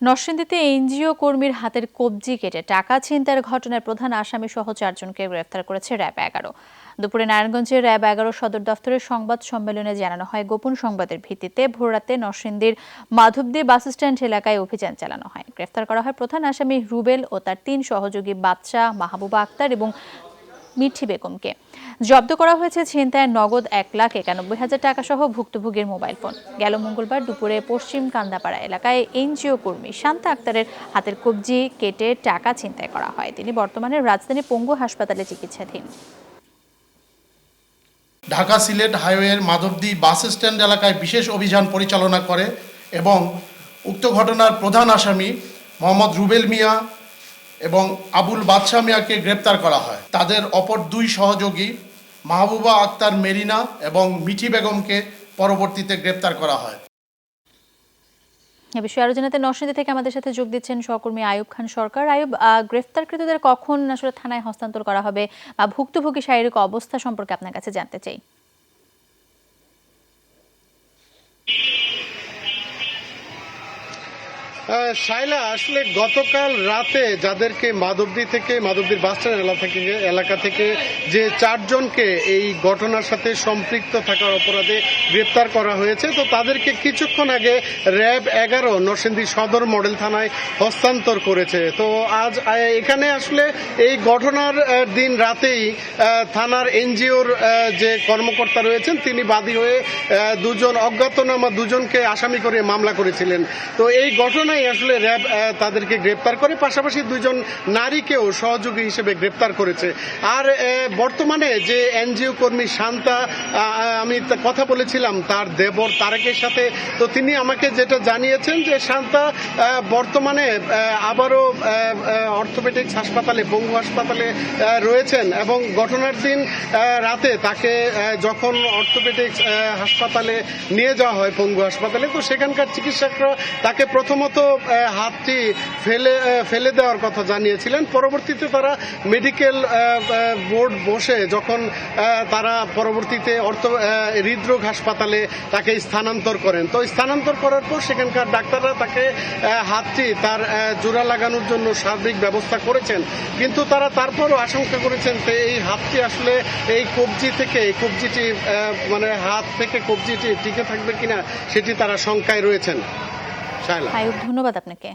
নরসিংদীতে এনজিও কর্মীর হাতের কবজি কেটে টাকা ছিনতাইয়ের ঘটনায় প্রধান আসামি সহ চারজনকে গ্রেফতার করেছে র্যাব এগারো। দুপুরে নারায়ণগঞ্জের র্যাব এগারো সদর দফতরের সংবাদ সম্মেলনে জানানো হয়, গোপন সংবাদের ভিত্তিতে ভোররাতে নরসিংদীর মাধবদী বাসস্ট্যান্ড এলাকায় অভিযান চালানো হয়। গ্রেফতার করা হয় প্রধান আসামি রুবেল ও তার তিন সহযোগী বাচ্চা মাহবুবা আক্তার এবং মিঠি বেগমকে। জব্দ করা হয়েছে ছিনতাইয়ের নগদ এক লাখ একানব্বই হাজার টাকা সহ ভুক্তভোগীর মোবাইল ফোন। গেল মঙ্গলবার দুপুরে পশ্চিম কান্দাপাড়া এলাকায় এনজিও কর্মী শান্তা আক্তারের হাতের কবজি কেটে টাকা ছিনতাই করা হয়। তিনি বর্তমানে রাজধানী পঙ্গু হাসপাতালে চিকিৎসাধীন। ঢাকা সিলেট হাইওয়ের মাধবদী বাস স্ট্যান্ড এলাকায় বিশেষ অভিযান পরিচালনা করে এবং উক্ত ঘটনার প্রধান আসামি মোহাম্মদ রুবেল মিয়া এবং আবুল বাদশাহ মিয়াকে গ্রেপ্তার করা হয়। তাদের অপর দুই সহযোগী মাহবুবা আক্তার মেরিনা এবং মিঠি বেগমকে পরবর্তীতে গ্রেপ্তার করা হয়। এ বিষয়ে আরও জানাতে নরসিংদী থেকে আমাদের সাথে যোগ দিচ্ছেন সহকর্মী আয়ুব খান সরকার। আয়ুব গ্রেফতারকৃতদের কখন আসলে থানায় হস্তান্তর করা হবে বা ভুক্তভোগী শারীরিক অবস্থা সম্পর্কে আপনার কাছে জানতে চাই। শাইলা, আসলে গতকাল রাতে যাদেরকে মাধবদী থেকে, মাধবদীর বাসস্ট্যান্ড এলাকা থেকে এলাকা থেকে যে চারজনকে এই ঘটনার সাথে সম্পৃক্ত থাকার অপরাধে গ্রেপ্তার করা হয়েছে, তো তাদেরকে কিছুক্ষণ আগে র্যাব এগারো নরসিংদী সদর মডেল থানায় হস্তান্তর করেছে। তো আজ এখানে আসলে এই ঘটনার দিন রাতেই থানার এনজিওর যে কর্মকর্তা রয়েছেন, তিনি বাদী হয়ে দুজন অজ্ঞাতনামা দুজনকে আসামি করে মামলা করেছিলেন। তো এই ঘটনায় আসলে র্যাব তাদেরকে গ্রেপ্তার করে, পাশাপাশি দুজন নারীকেও সহযোগী হিসেবে গ্রেপ্তার করেছে। আর বর্তমানে যে এনজিও কর্মী শান্তা আমি কথা বলেছিলাম, তার দেবর তারেকের সাথে, তো তিনি আমাকে যেটা জানিয়েছেন যে শান্তা বর্তমানে আবারও আবারও অর্থোপেডিক্স হাসপাতালে বঙ্গু হাসপাতালে রয়েছেন এবং ঘটনার দিন রাতে তাকে যখন অর্থোপেডিক্স হাসপাতালে নিয়ে যাওয়া হয়, পঙ্গু হাসপাতালে, তো সেখানকার চিকিৎসকরা তাকে প্রথমত হাতটি ফেলে ফেলে দেওয়ার কথা জানিয়েছিলেন। পরবর্তীতে তারা মেডিকেল বোর্ড বসে যখন তারা পরবর্তীতে অর্থ হৃদরোগ হাসপাতালে তাকে স্থানান্তর করেন। তো স্থানান্তর করার পর সেখানকার ডাক্তাররা তাকে হাতটি তার জোড়া লাগানোর জন্য সার্বিক ব্যবস্থা করেছেন। কিন্তু তারা তারপরও আশঙ্কা করেছেন যে এই হাতটি আসলে এই কবজি থেকে, এই কবজিটি মানে হাত থেকে কবজিটি টিকে থাকবে কিনা, সেটি তারা শঙ্কায় রয়েছেন। ধন্যবাদ আপনাকে।